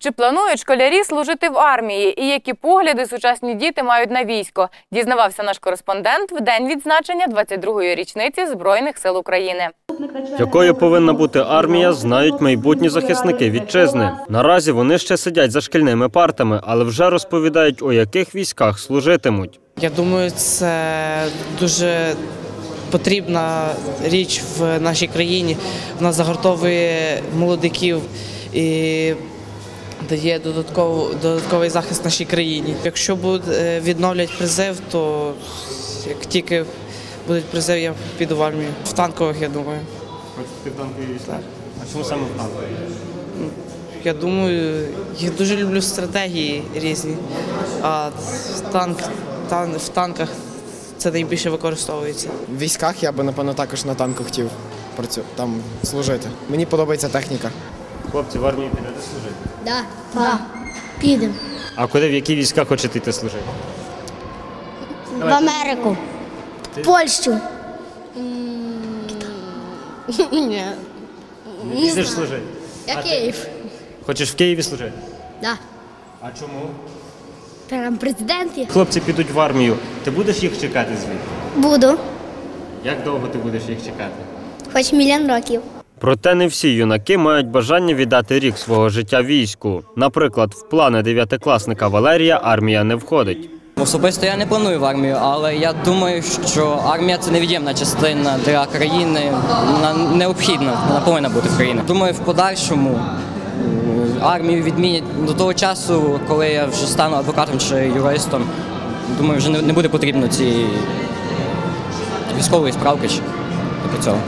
Чи планують школярі служити в армії? І які погляди сучасні діти мають на військо? Дізнавався наш кореспондент в день відзначення 22-ї річниці Збройних сил України. Якою повинна бути армія, знають майбутні захисники вітчизни. Наразі вони ще сидять за шкільними партами, але вже розповідають, у яких військах служитимуть. Я думаю, це дуже потрібна річ в нашій країні. Вона загортовує молодиків і дає додаткову, додатковий захист нашій країні. Якщо будуть, е, відновлять призив, то як тільки буде призив, я піду в армію. В танкових, я думаю. Хочете в танкові війська? А чому саме в танкові? Я думаю, я дуже люблю стратегії різні, а танк, тан, в танках це найбільше використовується. В військах я би, напевно, також на танку хотів працю... там служити. Мені подобається техніка. Хлопці в армії підете служити. Да. Да. Підемо. А куди в які війська хочете йти служити? В Америку. В Польщу. Ні. Їдеш служити. Я Київ. Хочеш в Києві служити? Да. А чому? Прям президент є. Хлопці підуть в армію. Ти будеш їх чекати звідти? Буду. Як довго ти будеш їх чекати? Хоч мільйон років. Проте не всі юнаки мають бажання віддати рік свого життя війську. Наприклад, в плани дев'ятикласника Валерія армія не входить. Особисто я не планую в армію, але я думаю, що армія це невід'ємна частина для країни. Вона необхідна, вона повинна бути в країні. Думаю, в подальшому армію відмінять до того часу, коли я вже стану адвокатом чи юристом. Думаю, вже не буде потрібно цієї військової справки чи типу цього.